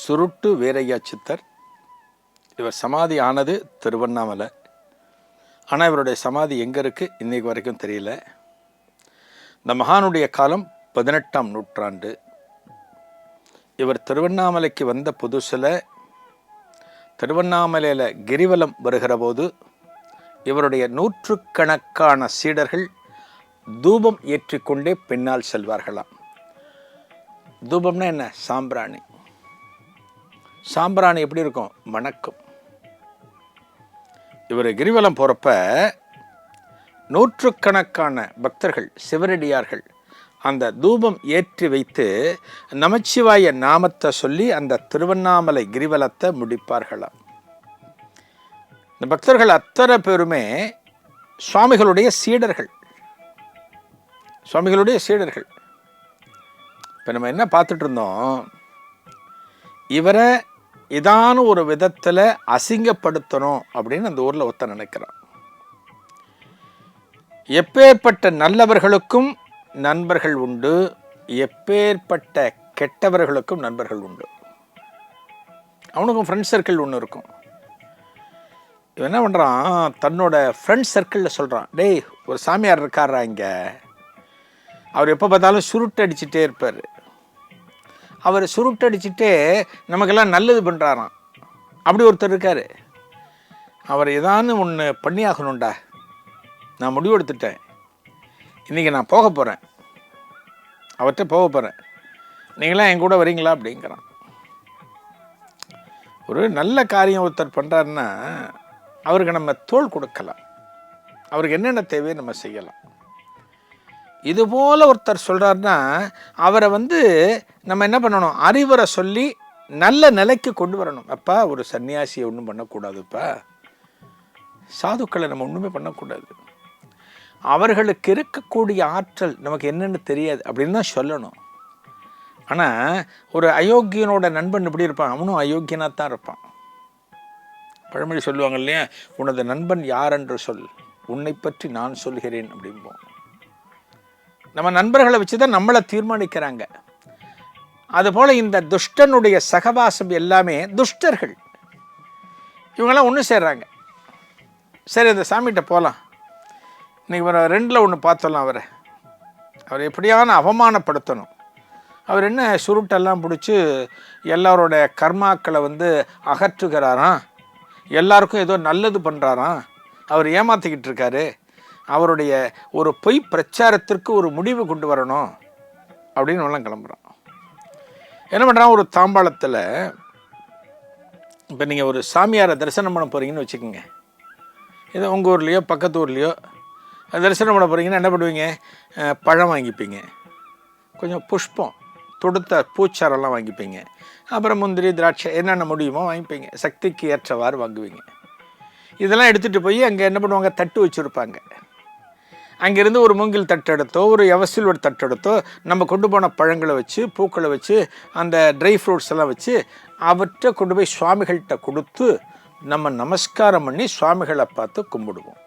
சுருட்டு வீரையா சித்தர். இவர் சமாதி ஆனது திருவண்ணாமலை. ஆனால் இவருடைய சமாதி எங்கே இருக்குது இன்றைக்கு வரைக்கும் தெரியல. இந்த மகானுடைய காலம் பதினெட்டாம் நூற்றாண்டு. இவர் திருவண்ணாமலைக்கு வந்த புதுசில் திருவண்ணாமலையில் கிரிவலம் வருகிற போது இவருடைய நூற்றுக்கணக்கான சீடர்கள் தூபம் ஏற்றிக்கொண்டே பின்னால் செல்வார்களாம். தூபம்னா என்ன? சாம்பிராணி. சாம்பிராணி எப்படி இருக்கும்? வணக்கம். இவர் கிரிவலம் போகிறப்ப நூற்றுக்கணக்கான பக்தர்கள் சிவரடியார்கள் அந்த தூபம் ஏற்றி வைத்து நமச்சிவாய நாமத்தை சொல்லி அந்த திருவண்ணாமலை கிரிவலத்தை முடிப்பார்களாம். இந்த பக்தர்கள் அத்தனை பேருமே சுவாமிகளுடைய சீடர்கள். சுவாமிகளுடைய சீடர்கள். இப்போ நம்ம என்ன பார்த்துட்டு இருந்தோம்? இவரை இதான ஒரு விதத்தில் அசிங்கப்படுத்தணும் அப்படின்னு அந்த ஊரில் ஒருத்தன் நினைக்கிறான். எப்பேற்பட்ட நல்லவர்களுக்கும் நண்பர்கள் உண்டு எப்பேற்பட்ட கெட்டவர்களுக்கும் நண்பர்கள் உண்டு. அவனுக்கும் ஃப்ரெண்ட் சர்க்கிள் ஒன்று இருக்கும். இவன் என்ன பண்ணுறான் தன்னோட ஃப்ரெண்ட் சர்க்கிளில் சொல்கிறான் டேய் ஒரு சாமியார் இருக்காரா இங்கே? அவர் எப்போ பார்த்தாலும் சுருட்டு அடிச்சுட்டே இருப்பார். அவர் சுருட்டடிச்சுட்டு நமக்கெல்லாம் நல்லது பண்ணுறாராம் அப்படி ஒருத்தர் இருக்கார். அவர் ஏதானு ஒன்று பண்ணியாகணும்டா. நான் முடிவு எடுத்துட்டேன். இன்றைக்கி நான் போக போகிறேன் அவர்கிட்ட போக போகிறேன் நீங்களாம் என் கூட வரீங்களா அப்படிங்கிறான். ஒரு நல்ல காரியம் ஒருத்தர் பண்ணுறாருன்னா அவருக்கு நம்ம தோள் கொடுக்கலாம். அவருக்கு என்னென்ன தேவையோ நம்ம செய்யலாம். இது போல் ஒருத்தர் சொல்கிறாருன்னா அவரை வந்து நம்ம என்ன பண்ணணும்? அறிவுரை சொல்லி நல்ல நிலைக்கு கொண்டு வரணும். அப்பா ஒரு சன்னியாசியை ஒன்றும் பண்ணக்கூடாதுப்பா. சாதுக்களை நம்ம ஒன்றுமே பண்ணக்கூடாது. அவர்களுக்கு இருக்கக்கூடிய ஆற்றல் நமக்கு என்னென்னு தெரியாது அப்படின்னு தான் சொல்லணும். ஆனால் ஒரு அயோக்கியனோட நண்பன் எப்படி இருப்பான். அவனும் அயோக்கியனாக தான் இருப்பான். பழமொழி சொல்லுவாங்க இல்லையா? உனது நண்பன் யார் என்று சொல். உன்னை பற்றி நான் சொல்கிறேன் அப்படிம்போம். நம்ம நண்பர்களை வச்சு தான் நம்மளை தீர்மானிக்கிறாங்க. அதுபோல் இந்த துஷ்டனுடைய சகவாசம் எல்லாமே துஷ்டர்கள். இவங்கெல்லாம் ஒன்று சேர்றாங்க. சரி இந்த சாமிகிட்ட போகலாம் இன்றைக்கி வர ரெண்டில் ஒன்று பார்த்தலாம் அவரை. அவர் எப்படியான அவமானப்படுத்தணும். அவர் என்ன சுருட்டெல்லாம் பிடிச்சி எல்லாரோட கர்மாக்களை வந்து அகற்றுகிறாராம்? எல்லாருக்கும் ஏதோ நல்லது பண்ணுறாராம் அவர் ஏமாற்றிக்கிட்டு இருக்காரு. அவருடைய ஒரு பொய் பிரச்சாரத்திற்கு ஒரு முடிவு கொண்டு வரணும் அப்படின்னு எல்லாம் கிளம்புறான் என்ன பண்ணுறான் ஒரு தாம்பாளத்தில் இப்போ நீங்கள் ஒரு சாமியாரை தரிசனம் பண்ண போகிறீங்கன்னு வச்சுக்கோங்க. ஏதோ உங்கள் ஊர்லேயோ பக்கத்து ஊர்லேயோ தரிசனம் பண்ண போகிறீங்கன்னா என்ன பண்ணுவீங்க? பழம் வாங்கிப்பீங்க. கொஞ்சம் புஷ்பம் தொடுத்த பூச்சாரெல்லாம் வாங்கிப்பீங்க. அப்புறம் முந்திரி திராட்சை என்னென்ன முடியுமோ வாங்கிப்பீங்க. சக்திக்கு ஏற்றவாறு வாங்குவீங்க. இதெல்லாம் எடுத்துகிட்டு போய் அங்கே என்ன பண்ணுவாங்க? தட்டு வச்சுருப்பாங்க. அங்கேருந்து ஒரு மூங்கில் தட்டெடுத்தோ ஒரு எவசில் ஒரு தட்டு நம்ம கொண்டு போன பழங்களை வச்சு பூக்களை வச்சு அந்த ட்ரை ஃப்ரூட்ஸ் எல்லாம் வச்சு அவற்றை கொண்டு போய் சுவாமிகள்கிட்ட கொடுத்து நம்ம நமஸ்காரம் பண்ணி சுவாமிகளை பார்த்து கும்பிடுவோம்.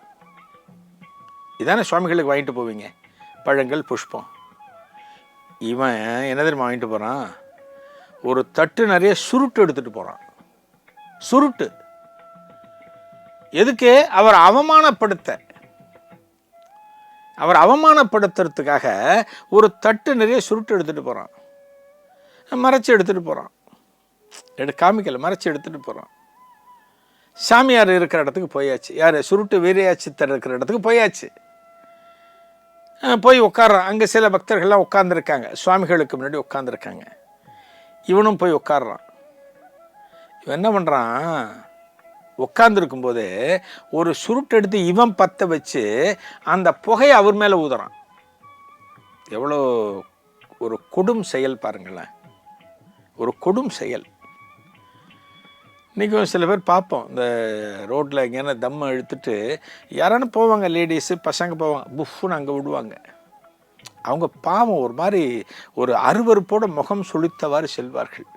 இதானே சுவாமிகளுக்கு வாங்கிட்டு போவீங்க? பழங்கள் புஷ்பம். இவன் என்ன தெரியுமா வாங்கிட்டு போகிறான் ஒரு தட்டு நிறைய சுருட்டு எடுத்துகிட்டு போகிறான் சுருட்டு. எதுக்கு? அவர் அவமானப்படுத்த. அவர் அவமானப்படுத்துறதுக்காக ஒரு தட்டு நிறைய சுருட்டு எடுத்துகிட்டு போகிறான் மறைச்சி எடுத்துகிட்டு போகிறான் எடு காமிக்கல மறைச்சி எடுத்துகிட்டு போகிறான் சாமியார் இருக்கிற இடத்துக்கு போயாச்சு. யார்? சுருட்டு வீரையா இருக்கிற இடத்துக்கு போயாச்சு. போய் உட்காடுறான் அங்கே சில பக்தர்கள்லாம் உட்காந்துருக்காங்க சுவாமிகளுக்கு முன்னாடி உட்காந்துருக்காங்க இவனும் போய் உட்காடுறான் இவன் என்ன பண்ணுறான் உட்காந்துருக்கும் போது ஒரு சுருட்டு எடுத்து இவன் பற்ற வச்சு அந்த புகையை அவர் மேலே ஊதுறான். எவ்வளோ ஒரு கொடும் செயல் பாருங்களேன். ஒரு கொடும் செயல். இன்றைக்கும் சில பேர் பார்ப்போம். இந்த ரோட்டில் எங்கேயான தம்மை இழுத்துட்டு யாரானு போவாங்க லேடிஸு பசங்க போவாங்க புஃப்னு அங்கே விடுவாங்க. அவங்க பாவம் ஒரு மாதிரி ஒரு அருவறுப்போட முகம் சுழித்தவாறு செல்வார்கள்.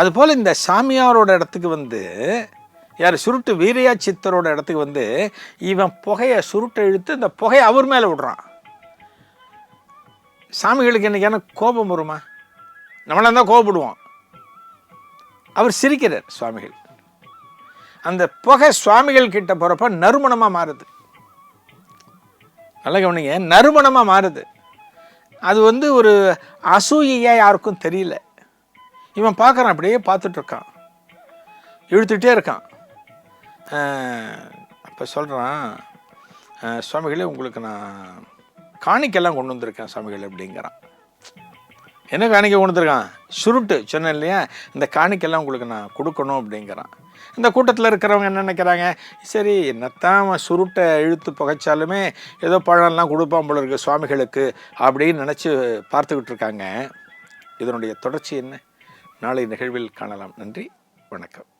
அதுபோல் இந்த சாமியாரோட இடத்துக்கு வந்து யார் சுருட்டு வீரையா சித்தரோட இடத்துக்கு வந்து இவன் புகையை சுருட்டை இழுத்து இந்த புகையை அவர் மேலே விடுறான். சாமிகளுக்கு என்னைக்கான கோபம் வருமா? நம்மளாக தான் கோபப்படுவோம். அவர் சிரிக்கிறார் சுவாமிகள். அந்த புகை சுவாமிகள் கிட்ட போகிறப்ப நறுமணமாக மாறுது. நல்ல கவனிங்க நறுமணமாக மாறுது. அது வந்து ஒரு அசூயையாக யாருக்கும் தெரியல. இவன் பார்க்குறான் அப்படியே பார்த்துட்ருக்கான் இழுத்துட்டே இருக்கான். அப்போ சொல்கிறான் சுவாமிகளே உங்களுக்கு நான் காணிக்கெல்லாம் கொண்டு வந்திருக்கேன் சுவாமிகள் அப்படிங்கிறான். என்ன காணிக்கை கொண்டு வந்திருக்கான்? சுருட்டு சொன்னேன் இல்லையா? இந்த காணிக்கெல்லாம் உங்களுக்கு நான் கொடுக்கணும் அப்படிங்கிறான். இந்த கூட்டத்தில் இருக்கிறவங்க என்ன நினைக்கிறாங்க? சரி என்னத்தான் சுருட்டை இழுத்து புகைச்சாலுமே ஏதோ பழம்லாம் கொடுப்பான் போல இருக்கு சுவாமிகளுக்கு அப்படின்னு நினச்சி பார்த்துக்கிட்டு இருக்காங்க. இதனுடைய தொடர்ச்சி என்ன? நாளை நிகழ்வில் காணலாம். நன்றி வணக்கம்.